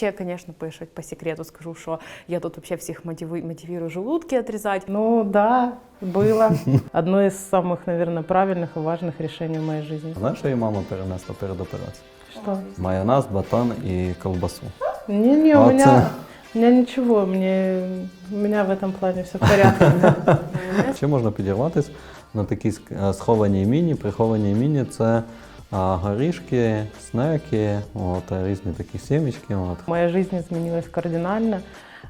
ще, звісно, пишуть по секрету, скажу, що я тут вообще всіх мотивую, мотивую желудки отрізати. Ну да, было. Одно из самых, наверное, правильных и важных решений в моей жизни. Знаєш, що її мама перенесла перед операцією? Что? Майонез, батон і ковбасу. Не-не, у А меня, це- у меня ничего, мне, у меня в этом плане все в порядке. Чи можна підірватися на такі ск- е, сховані міні, приховані міні це а, горішки, снеки, от, е, різні такі сімечки. От. Моя жизнь изменилась кардинально.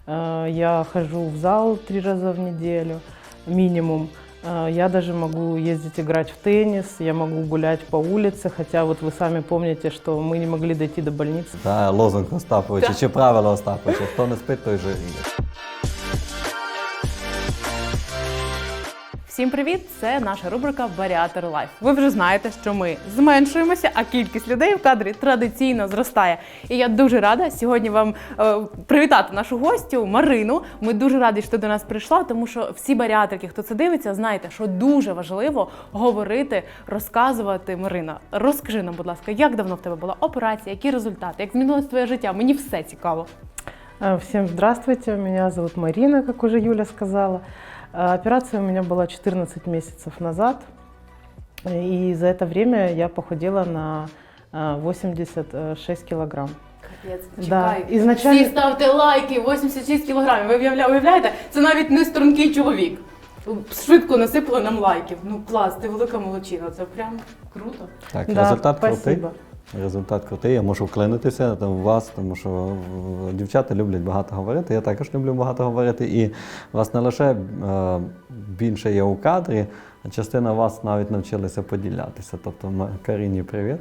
Э, Я хожу в зал три раза в неделю, минимум. Э, Я даже могу ездить играть в теннис, я могу гулять по улице, хотя вот вы сами помните, что мы не могли дойти до больницы. Та лозунг Остаповича чи правило Остаповича. Хто не спить, той жиріє. Всім привіт! Це наша рубрика Варіатор Лайф. Ви вже знаєте, що ми зменшуємося, а кількість людей в кадрі традиційно зростає. І я дуже рада сьогодні вам е, привітати нашу гостю Марину. Ми дуже раді, що ти до нас прийшла, тому що всі баріатрики, хто це дивиться, знаєте, що дуже важливо говорити, розказувати. Марина, розкажи нам, будь ласка, як давно в тебе була операція, які результати, як змінилось твоє життя? Мені все цікаво. Э, Всем здравствуйте, меня зовут Марина, как уже Юля сказала. Э, Операция у меня была 14 месяцев назад, и за это время я похудела на э, 86 килограмм. Капець, Да, ізначально- Всі ставте лайки, 86 кілограмів. Ви уявля- уявляєте? Це навіть не стрункий чоловік. Швидко насипали нам лайків. Ну клас, ти велика молодчина. Це прям круто. Так, Да, результат крутий. спасибо. Результат крутий, я можу вклинитися там, вас, тому що е, дівчата люблять багато говорити. Я також люблю багато говорити. І вас не лише е, більше є у кадрі, а частина вас навіть навчилися поділятися. Тобто, Каріні, привіт.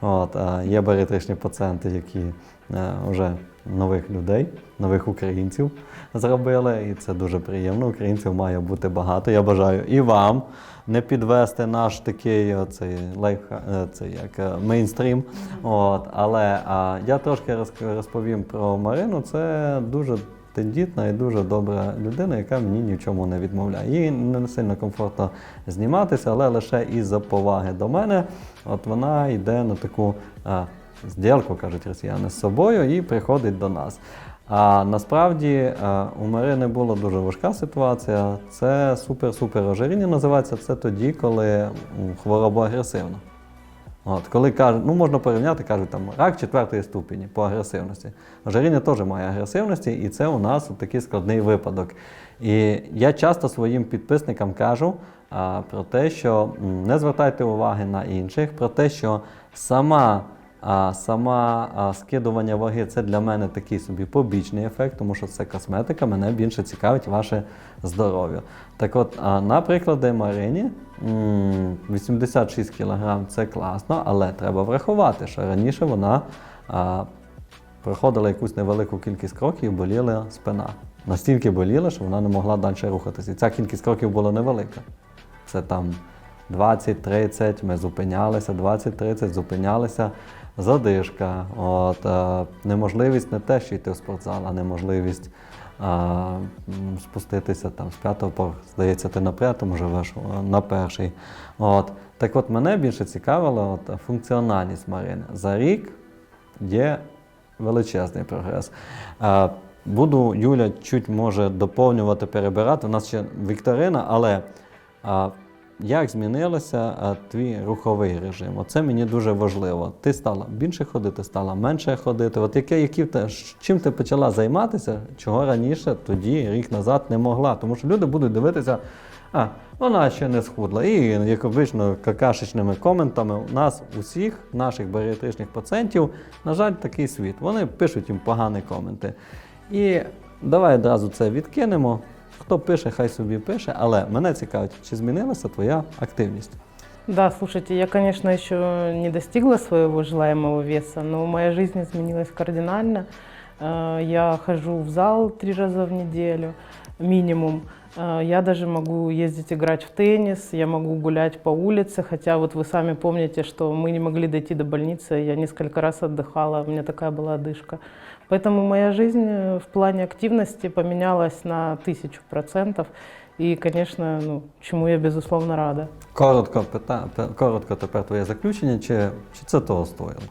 От, є баріатричні пацієнти, які е, вже нових людей, нових українців зробили, і це дуже приємно. Українців має бути багато. Я бажаю і вам не підвести наш такий оцей лайф, е, це як е, мейнстрім. От, але а, я трошки розповім про Марину. Це дуже тендітна і дуже добра людина, яка мені ні в чому не відмовляє. Їй не сильно комфортно зніматися, але лише із-за поваги до мене. От вона йде на таку зділку, кажуть росіяни, з собою і приходить до нас. А насправді у Марини була дуже важка ситуація. Це супер-супер ожиріння називається. Це тоді, коли хвороба агресивна. От, коли кажуть, ну можна порівняти, кажуть, там рак четвертої ступені по агресивності. Ожиріння теж має агресивності, і це у нас такий складний випадок. І я часто своїм підписникам кажу а, про те, що не звертайте уваги на інших, про те, що сама. А сама а, скидування ваги це для мене такий собі побічний ефект, тому що це косметика, мене більше цікавить ваше здоров'я. Так от, а, на прикладі Марині 86 кг це класно, але треба врахувати, що раніше вона проходила якусь невелику кількість кроків і боліла спина. Настільки боліла, що вона не могла далі рухатися. І ця кількість кроків була невелика. Це там 20-30, ми зупинялися, 20-30 зупинялися, задишка, от, е, неможливість не те, що йти в спортзал, а неможливість м, спуститися там з п'ятого поверху. Здається, ти на п'ятому живеш, на перший. От. Так от мене більше цікавила от, функціональність Марини. За рік є величезний прогрес. Буду Юля чуть може доповнювати, перебирати. У нас ще вікторина, але а, як змінилося твій руховий режим? Оце мені дуже важливо. Ти стала більше ходити, стала менше ходити. От яке, які те, чим ти почала займатися, чого раніше, тоді, рік назад не могла. Тому що люди будуть дивитися, а вона ще не схудла. І, як обично, какашечними коментами у нас усіх, наших баріатричних пацієнтів, на жаль, такий світ. Вони пишуть їм погані коменти. І давай одразу це відкинемо. Хто пише, хай собі пише, але мене цікавить, чи змінилася твоя активність? Да, слушайте, я, конечно, еще не достигла своего желаемого веса, но моя жизнь изменилась кардинально. Э, Я хожу в зал три раза в неделю, минимум. Э, Я даже могу ездить играть в теннис, я могу гулять по улице, хотя вот вы сами помните, что мы не могли дойти до больницы, я несколько раз отдыхала, у меня такая была одышка. Поэтому моя жизнь э, в плане активности поменялась на тысячу процентов. И, конечно, ну, чему я безусловно рада. Коротко, пита... пе- коротко тепер твоє заключення, чи, чи це того стоїло?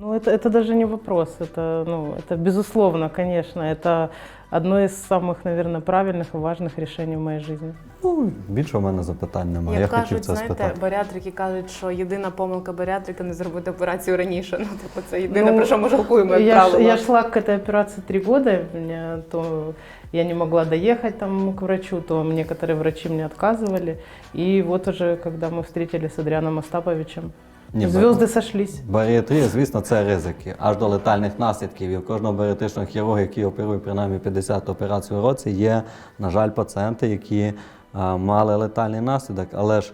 Ну, это, это даже не вопрос, это, ну, это безусловно, конечно, это одно из самых, наверное, правильных и важных решений в моей жизни. Ну, більше у мене запитань немає. Як Я хотів кажуть, це знаєте, спитати. баріатрики кажуть, що єдина помилка баріатрика не зробити операцію раніше. Ну, типу, це єдине, Ну, про що ми жалкуємо, як Я, ш- правило. я шла к этой операции три года, у меня то я не могла доехать там к врачу, то некоторые врачи мне отказывали. И вот уже, когда мы встретились с Адрианом Остаповичем, ні, звезды сошлись. Баріатрія, звісно, це ризики, аж до летальних наслідків. І у кожного баріатричного хірурга, який оперує принаймні 50 операцій у році, є, на жаль, пацієнти, які а, мали летальний наслідок, але ж,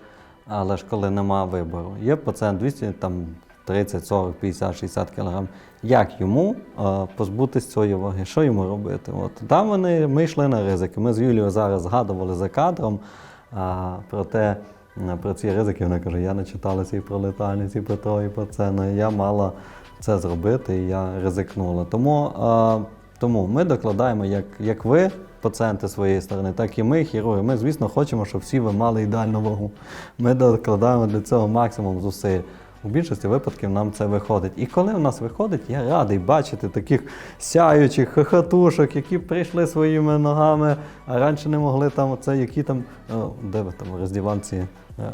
але ж коли нема вибору. Є пацієнт 200, там 30, 40, 50, 60 кг. Як йому а, позбутися цієї ваги? Що йому робити? От там вони ми йшли на ризики. Ми з Юлією зараз згадували за кадром а, про те. Про ці ризики вона каже, я не читала ці про летальність, і про то, і про це. Ну, я мала це зробити, і я ризикнула. Тому, а, тому ми докладаємо, як, як ви, пацієнти своєї сторони, так і ми, хірурги. Ми, звісно, хочемо, щоб всі ви мали ідеальну вагу. Ми докладаємо для цього максимум зусиль. У більшості випадків нам це виходить. І коли у нас виходить, я радий бачити таких сяючих хохотушок, які прийшли своїми ногами, а раніше не могли там оце, які там, о, де ви там роздіванці е,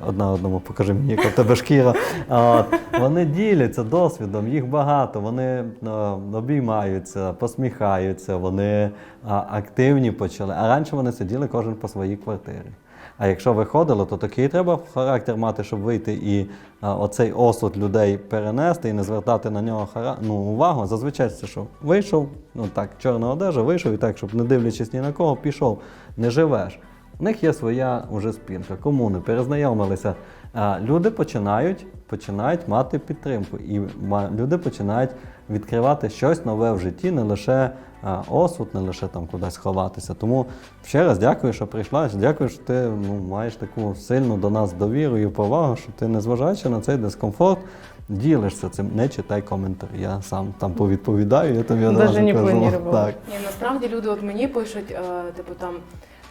одна одному, покажи мені, яка в тебе шкіра. А, вони діляться досвідом, їх багато, вони е, обіймаються, посміхаються, вони активні почали. А раніше вони сиділи кожен по своїй квартирі. А якщо виходило, то такий треба характер мати, щоб вийти і оцей осуд людей перенести і не звертати на нього ну, увагу. Зазвичай це що вийшов, ну так, чорна одежа, вийшов і так, щоб не дивлячись ні на кого, пішов, не живеш. У них є своя уже спінка, комуни, перезнайомилися. Люди починають, починають мати підтримку, і люди починають відкривати щось нове в житті, не лише осуд, не лише там кудись ховатися. Тому ще раз дякую, що прийшла. Дякую, що ти ну, маєш таку сильну до нас довіру і повагу, що ти, незважаючи на цей дискомфорт, ділишся цим. Не читай коментарі. Я сам там повідповідаю, я тобі одразу не кажу. Так. Ні, насправді люди от мені пишуть, е, типу там.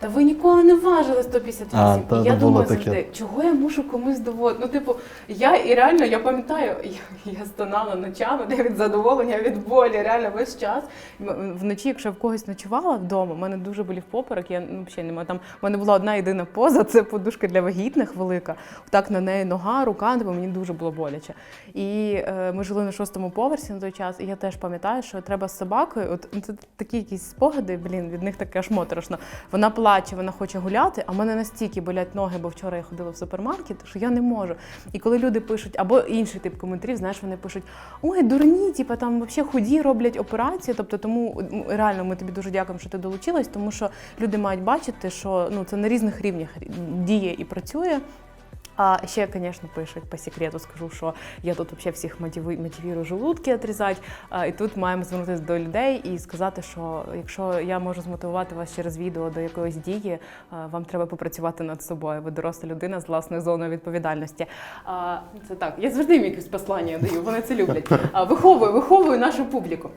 Та ви ніколи не важили 158. А, та, і я було думаю таке. завжди, чого я мушу комусь доводити? Ну, типу, я і реально я пам'ятаю, я, я стонала ночами де від задоволення, від болі, реально весь час. М- Вночі, якщо я в когось ночувала вдома, в мене дуже болів поперек, я ну, взагалі не маю там. У мене була одна єдина поза, це подушка для вагітних велика. Так на неї нога, рука, типу, мені дуже було боляче. І е, ми жили на шостому поверсі на той час, і я теж пам'ятаю, що треба з собакою. От ну, це такі якісь спогади, блін, від них таке аж моторошно. Вона плаче, вона хоче гуляти, а в мене настільки болять ноги, бо вчора я ходила в супермаркет, що я не можу. І коли люди пишуть, або інший тип коментарів, знаєш, вони пишуть: ой, дурні, типу, там взагалі худі роблять операції. Тобто, тому реально ми тобі дуже дякуємо, що ти долучилась, тому що люди мають бачити, що ну це на різних рівнях діє і працює. А ще, звісно, пишуть по секрету, скажу, що я тут взагалі всіх мотивую желудки отрізати. І тут маємо звернутися до людей і сказати, що якщо я можу змотивувати вас через відео до якоїсь дії, вам треба попрацювати над собою. Ви доросла людина з власною зоною відповідальності. А, це так. Я завжди їм якісь послання даю, вони це люблять. А, виховую, виховую нашу публіку.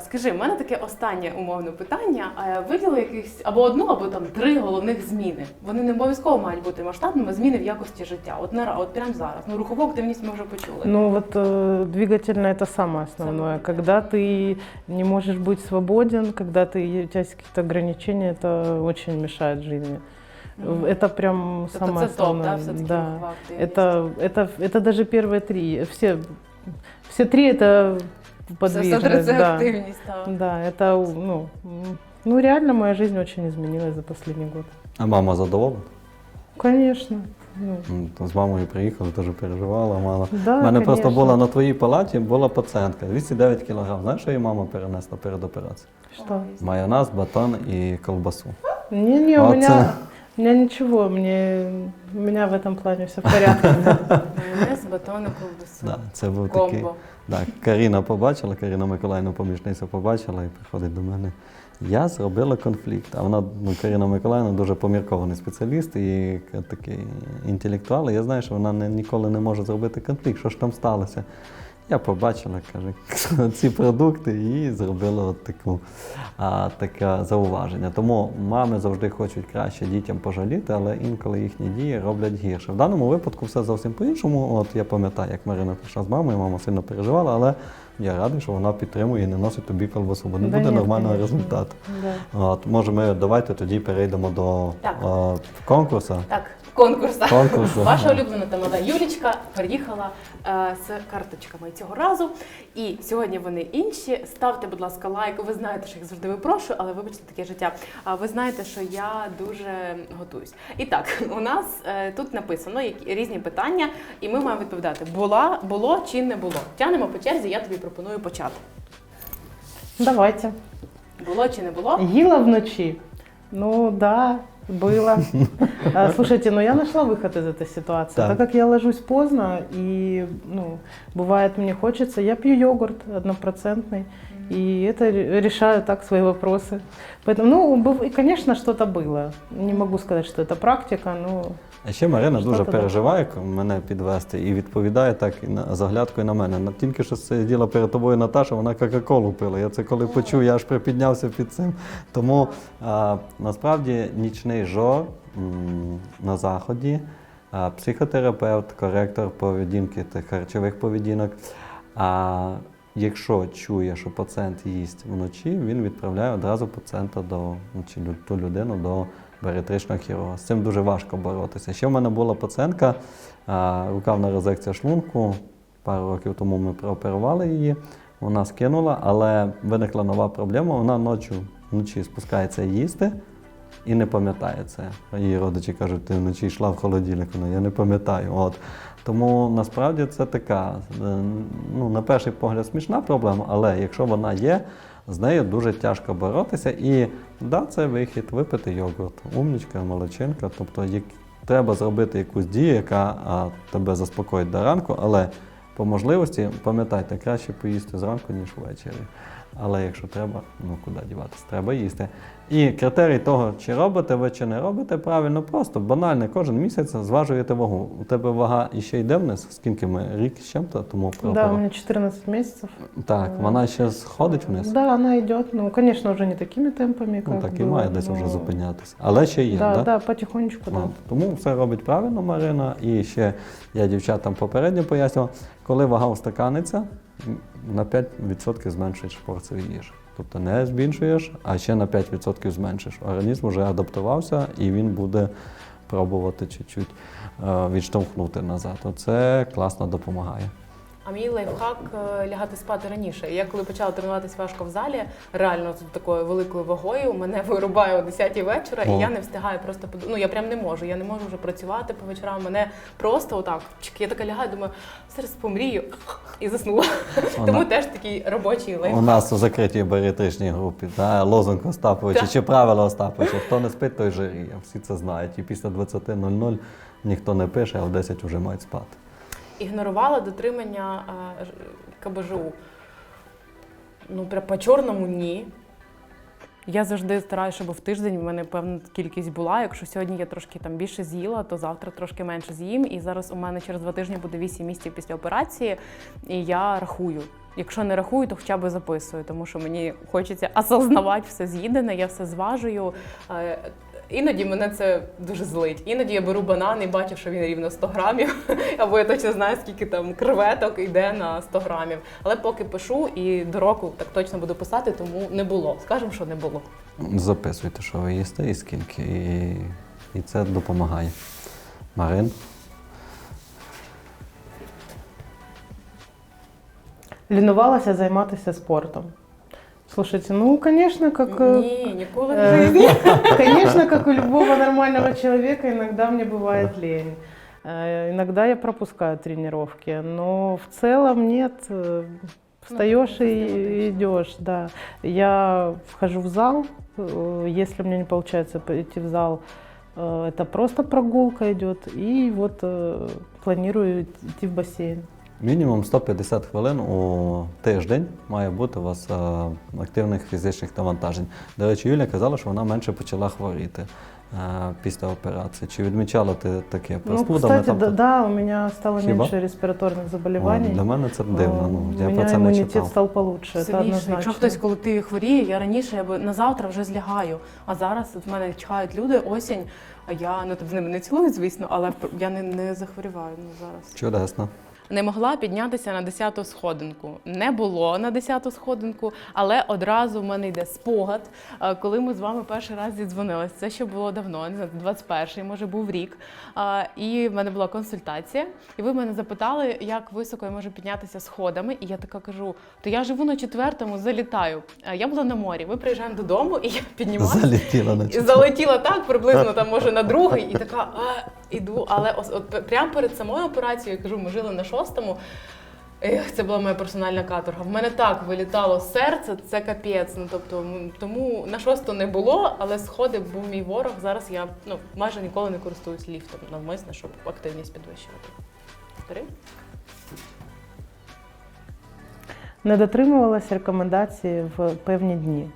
Скажи, в мене таке останнє умовне питання. А, виділи якихось або одну, або там три головних зміни. Вони не обов'язково мають бути масштабними зміни в якості життя. От на от прямо зараз. Ну рухову активність ми вже почули. Ну вот э, двигательно это самое основное. Самое, да. Когда ты не можешь быть свободен, когда ты, у тебя есть какие-то ограничения, это очень мешает жизни. Мгм. Это прям Тобто самое це топ, основное. да, все-таки да. рухова активність. Это, это, это даже первые три. Все, все три это Це, подвижность. це, це да. активність. Так. Да, это, ну, м, ну, реально моя жизнь очень изменилась за последний год. А мама задоволена? Конечно. Ну, то З мамою приїхали, теж переживала, мала. да, У мене просто була на твоїй палаті була пацієнтка, 209 кг. Знаєш, що її мама перенесла перед операцією? Что? Майонез, батон і колбасу. Не-не, у Вот меня, у меня ничего, мне, у меня в этом плане все в порядке. Майонез, батони, ковбасу. Да, це був такий. Да, Каріна побачила, Каріна Миколаївна помічниця побачила і приходить до мене. Я зробила конфлікт. А вона, ну, Каріна Миколаївна дуже поміркований спеціаліст і такий інтелектуал. І я знаю, що вона не, ніколи не може зробити конфлікт. Що ж там сталося? Я побачила, каже, ці продукти і зробила от таку, а, таке зауваження. Тому мами завжди хочуть краще дітям пожаліти, але інколи їхні дії роблять гірше. В даному випадку все зовсім по-іншому. От я пам'ятаю, як Марина прийшла з мамою, мама сильно переживала, але я радий, що вона підтримує і не носить тобі колбасу, бо не Да буде нормального результату. Да. От, може, ми давайте тоді перейдемо до Так. е, конкурсу. Так, конкурс. Конкурсу. Ваша улюблена та тамада Юлічка приїхала е, з карточками цього разу. І сьогодні вони інші. Ставте, будь ласка, лайк. Ви знаєте, що їх завжди випрошую, але вибачте таке життя. А ви знаєте, що я дуже готуюсь. І так, у нас е, тут написано які, різні питання, і ми маємо відповідати: була, було чи не було. Тянемо по черзі, я тобі пропоную почати. Давайте. Було чи не було? Ела в ночи? Ну да, было. А, Слушайте, ну я нашла выход из этой ситуации. Так. Так как я ложусь поздно и, ну, бывает мне хочется, я пью йогурт однопроцентный. И это ре- решаю так свои вопросы. Поэтому, ну, быв- и, конечно, что-то было. Не могу сказать, что это практика, но а ще Марина Що дуже переживає мене підвести і відповідає так і на з оглядкою на мене. На- Тільки що сиділа перед тобою Наташа, вона Кока-Колу пила. Я це коли почув, я аж припіднявся під цим. Тому а, насправді нічний жор м, на заході, а, психотерапевт, коректор поведінки та харчових поведінок. А якщо чує, що пацієнт їсть вночі, він відправляє одразу пацієнта до ну, чи лю- ту людину до баріатричного хірурга. З цим дуже важко боротися. Ще в мене була пацієнтка, рукавна резекція шлунку. Пару років тому ми прооперували її. Вона скинула, але виникла нова проблема. Вона ночі, вночі спускається їсти і не пам'ятає це. Її родичі кажуть, ти вночі йшла в холодильник. Вона я не пам'ятаю. От. Тому насправді це така, е, ну, на перший погляд, смішна проблема, але якщо вона є, з нею дуже тяжко боротися. І да, це вихід, випити йогурт, умнічка, молодчинка. Тобто як, треба зробити якусь дію, яка а, тебе заспокоїть до ранку, але по можливості пам'ятайте, краще поїсти зранку, ніж ввечері. Але якщо треба, ну куди діватися, треба їсти. І критерій того, чи робите ви, чи не робите, правильно, просто банально, кожен місяць зважуєте вагу. У тебе вага іще йде вниз, скільки ми рік з чим-то, тому да, у меня 14 месяцев. Так, вона ще сходить вниз. Да, она идет, ну, конечно, уже не такими темпами, как Ну так і має десь но- вже зупинятися. Але ще є, Да, да? да, потихонечку, да. От, Тому все робить правильно Марина. І ще я дівчатам попередньо пояснював, коли вага устаканиться, на 5% зменшуєш порцію їжі. Тобто не збільшуєш, а ще на 5% зменшиш. Організм вже адаптувався і він буде пробувати чуть-чуть е, відштовхнути назад. Оце класно допомагає. А мій лайфхак е, лягати спати раніше. Я коли почала тренуватись важко в залі, реально з такою великою вагою, мене вирубає о 10 вечора, і я не встигаю просто Ну я прям не можу. Я не можу вже працювати по вечорам. Мене просто отак. Я така лягаю, думаю, зараз помрію і заснула. Тому теж такий робочий У нас у закритій баріатричній групі да, лозунг Остаповича чи правила Остаповича. Хто не спить, той жиріє. Всі це знають. І після 20.00 ніхто не пише, а в 10 вже мають спати. Ігнорувала дотримання е, КБЖУ. Ну, по чорному ні. Я завжди стараюся, щоб в тиждень в мене певна кількість була. Якщо сьогодні я трошки там більше з'їла, то завтра трошки менше з'їм. І зараз у мене через два тижні буде 8 місяців після операції, і я рахую. Якщо не рахую, то хоча б записую, тому що мені хочеться осознавати все з'їдене, я все зважую. Іноді мене це дуже злить. Іноді я беру банан і бачу, що він рівно 100 грамів, або я точно знаю, скільки там креветок йде на 100 грамів. Але поки пишу і до року так точно буду писати, тому не було. Скажемо, що не було. Записуйте, що ви їсте і скільки. І, і це допомагає. Марин, Ленувалася займатися спортом. Слушайте, ну, конечно, как... э, Ні, ніколи в э, житті. Конечно, как у любого нормального человека, иногда мне бывает лень. Э, Иногда я пропускаю тренировки, но в целом нет. э, Встаешь Ну, и систематично. идешь, да. Я вхожу в зал, э, если у меня не получается пойти в зал, э, это просто прогулка идет, и вот э, планирую идти в бассейн. мінімум 150 хвилин у тиждень має бути у вас е, активних фізичних навантажень. До речі, Юля казала, що вона менше почала хворіти. е, після операції? Чи відмічала ти таке? Ну, Простудами кстати, там да, тут? да, у меня стало Хиба? меньше респираторных О, заболеваний. Для мене це дивно. Ну, Э, я у про меня це не иммунитет читав. стал получше, это Сильніше. однозначно. Якщо хтось в колективі хворіє, я раніше я би на завтра вже злягаю. А зараз от в мене чекають люди осінь, а я ну з ними не цілую, звісно, але я не, не захворіваю ну, зараз. Чудесно. Не могла піднятися на 10-ту сходинку. Не було на 10-ту сходинку, але одразу в мене йде спогад, е, коли ми з вами перший раз зідзвонилися. Це ще було давно, не знаю, 21-й, може був рік. І в мене була консультація, і ви мене запитали, як високо я можу піднятися сходами. І я така кажу: то я живу на четвертому, залітаю. Е, Я була на морі. Ми приїжджаємо додому, і я піднімаюся. Залетіла на чотири. залетіла так, приблизно там може на другий, і така а, іду. Але ос- от прямо перед самою операцією, я кажу, ми жили на шостому. Ех, це була моя персональна каторга. В мене так вилітало серце, це капець. Ну тобто, тому на шосту не було, але сходи був мій ворог. Зараз я ну майже ніколи не користуюсь ліфтом навмисно, щоб активність підвищувати. Бери. Не дотримувалась рекомендацій в певні дні.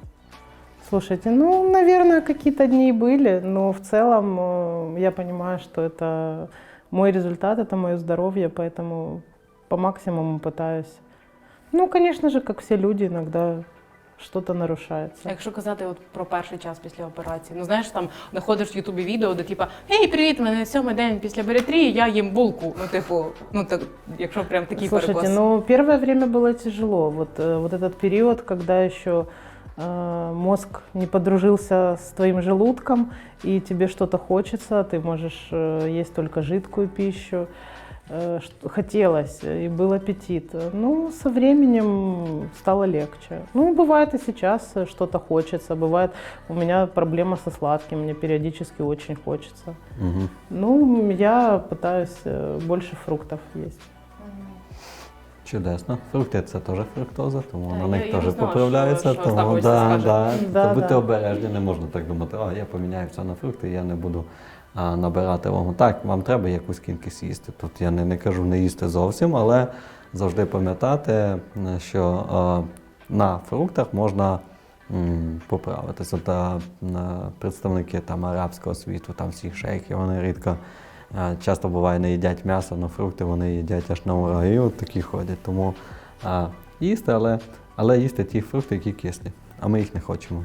Слушайте, ну, наверное, какие-то дни и были, но в целом э, я понимаю, что это мой результат, это мое здоровье, поэтому по максимуму пытаюсь. Ну, конечно же, как все люди, иногда что-то А нарушается. якщо казати от про перший час після операції, ну знаєш, там знаходиш в Ютубі відео, де типа Гей, привіт, мене сьомий день після баріатрії, я їм булку. Ну, типу, ну так, якщо прям такий Слушайте, перекос. ну первое время было тяжело. Вот, э, вот этот период, когда еще э, мозг не подружился с твоим желудком, и тебе что-то хочется, ты можешь э, есть только жидкую пищу. Э, ш- хотелось, и был аппетит. Ну, со временем стало легче. Ну, бывает и сейчас э, что-то хочется, бывает у меня проблема со сладким, мне периодически очень хочется. Угу. Ну, я пытаюсь э, больше фруктов есть. Чудесно. Фрукти це теж фруктоза, тому на них я теж знала, поправляється. що- що тому Остапович да, скаже. да, Да, то да. обережні, не можна так думати, а я поміняю все на фрукти, я не буду а, набирати вагу. Так, вам треба якусь кількість їсти. Тут я не, не кажу не їсти зовсім, але завжди пам'ятати, що а, на фруктах можна м, поправитися. Та м, представники там арабського світу, там всіх шейхів, вони рідко. Часто буває не їдять м'ясо, але фрукти вони їдять аж на ура. От такі ходять. Тому а, їсти, але, але їсти ті фрукти, які кислі. А ми їх не хочемо.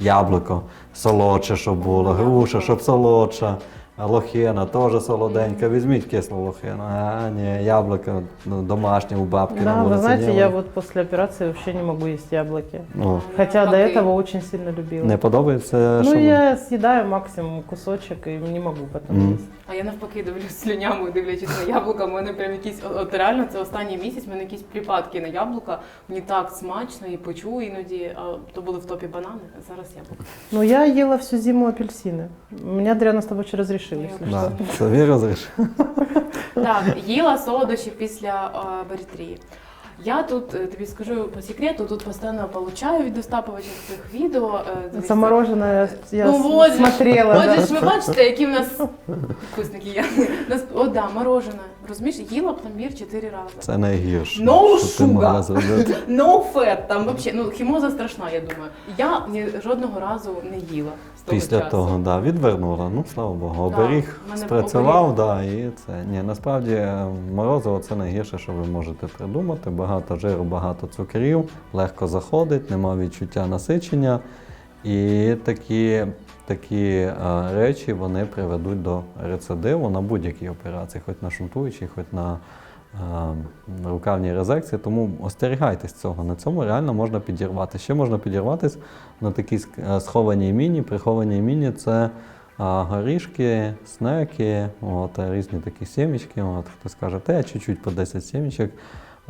Яблуко солодше, щоб було, груша, щоб солодша А Лохина теж солоденька. Візьміть кислу лохину. А, ні, яблуко ну, домашнє у бабки. на Да, вы вулиці. знаете, Ні, я вони- вот после операции вообще не могу есть яблоки. ну, Хотя до Навпаки. этого очень сильно любила. не подобається, ну, що ви- я съедаю максимум кусочек и не могу потом Мгм. есть. А я навпаки дивлюсь слюнями, дивлячись на яблука. У мене прям якісь от- от реально це останній місяць. в мене якісь припадки на яблука. Мені так смачно і почу іноді. А то були в топі банани, а зараз яблука. Ну, я ела всю зиму апельсины. Меня Адриана Остапович разрешил, Я если что. Да, вірус розрішив. Так, їла солодощі після е, барітрії. Я тут е, тобі скажу по секрету, тут постійно получаю від Остаповича цих відео. е, дивіться. Замороженное я Ну, с- вот же ж, смотрела. Отже да. ж ви бачите, які в нас вкусники є. Нас, о, да, морожене. Розумієш, їла пломбір чотири рази. Це найгірше. No що ти могла sugar. зробити. No fat, там взагалі, ну хімоза страшна, я думаю. Я ні, жодного разу не їла з того Після часу. того, да, відвернула. Ну, слава Богу, оберіг в мене спрацював, да, і це. Ні, насправді е, морозиво це найгірше, що ви можете придумати. Багато жиру, багато цукрів, легко заходить, нема відчуття насичення. І такі, такі речі вони приведуть до рецидиву на будь-якій операції, хоч на шунтуючій, хоч на рукавній резекції. Тому остерігайтесь цього. На цьому реально можна підірвати. Ще можна підірватися на такій е, схованій міні. Прихованій міні це горішки, снеки, от, різні такі сімечки. От, хтось каже, те, чуть-чуть по 10 сімечок.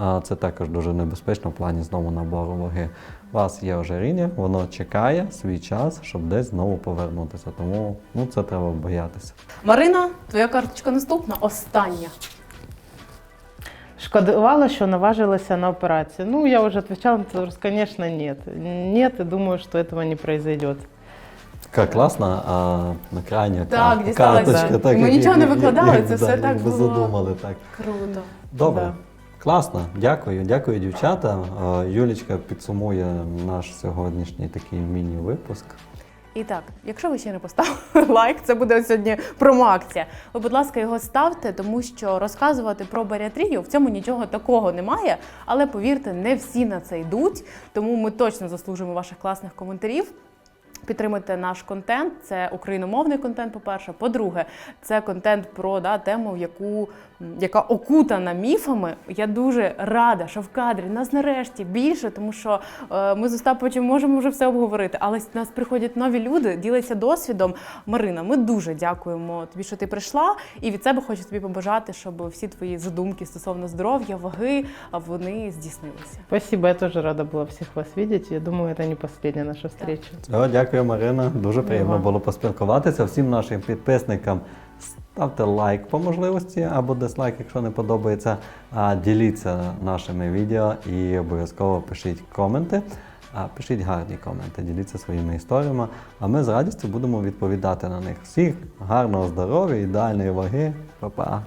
А, Це також дуже небезпечно в плані знову набору ваги. У вас є ожиріння, воно чекає свій час, щоб десь знову повернутися. Тому ну, це треба боятися. Марина, твоя карточка наступна, остання. Шкодувала, що наважилася на операцию. Ну, я уже отвечала вопрос, конечно, нет. Нет, думаю, что этого не произойдет. Така класна, а на крайня Так, кар- карточка. Так, Ми як- нічого не викладали, як- це все да, так як було. задумали. Так. Круто. Добре. Да. Класно, дякую, дякую, дівчата. Е, Юлічка підсумує наш сьогоднішній такий міні-випуск. І так, якщо ви ще не поставили лайк, це буде сьогодні промо-акція. Ви, будь ласка, його ставте, тому що розказувати про баріатрію в цьому нічого такого немає. Але повірте, не всі на це йдуть. Тому ми точно заслужимо ваших класних коментарів. Підтримуйте наш контент. Це україномовний контент. По-перше, по-друге, це контент про да, тему, яку яка окутана міфами. Я дуже рада, що в кадрі нас нарешті більше, тому що е, ми з Остаповичем можемо вже все обговорити. Але в нас приходять нові люди, діляться досвідом. Марина, ми дуже дякуємо тобі, що ти прийшла. І від себе хочу тобі побажати, щоб всі твої задумки стосовно здоров'я, ваги, а вони здійснилися. Спасибо, я тоже рада была всех вас видеть. Я думаю, это не последняя наша. О, дякую, Марина. Дуже приємно було поспілкуватися. Всім нашим підписникам ставте лайк по можливості або дизлайк, якщо не подобається. А діліться нашими відео і обов'язково пишіть коменти. А пишіть гарні коменти, діліться своїми історіями. А ми з радістю будемо відповідати на них. Всіх гарного здоров'я, ідеальної ваги. Па-па!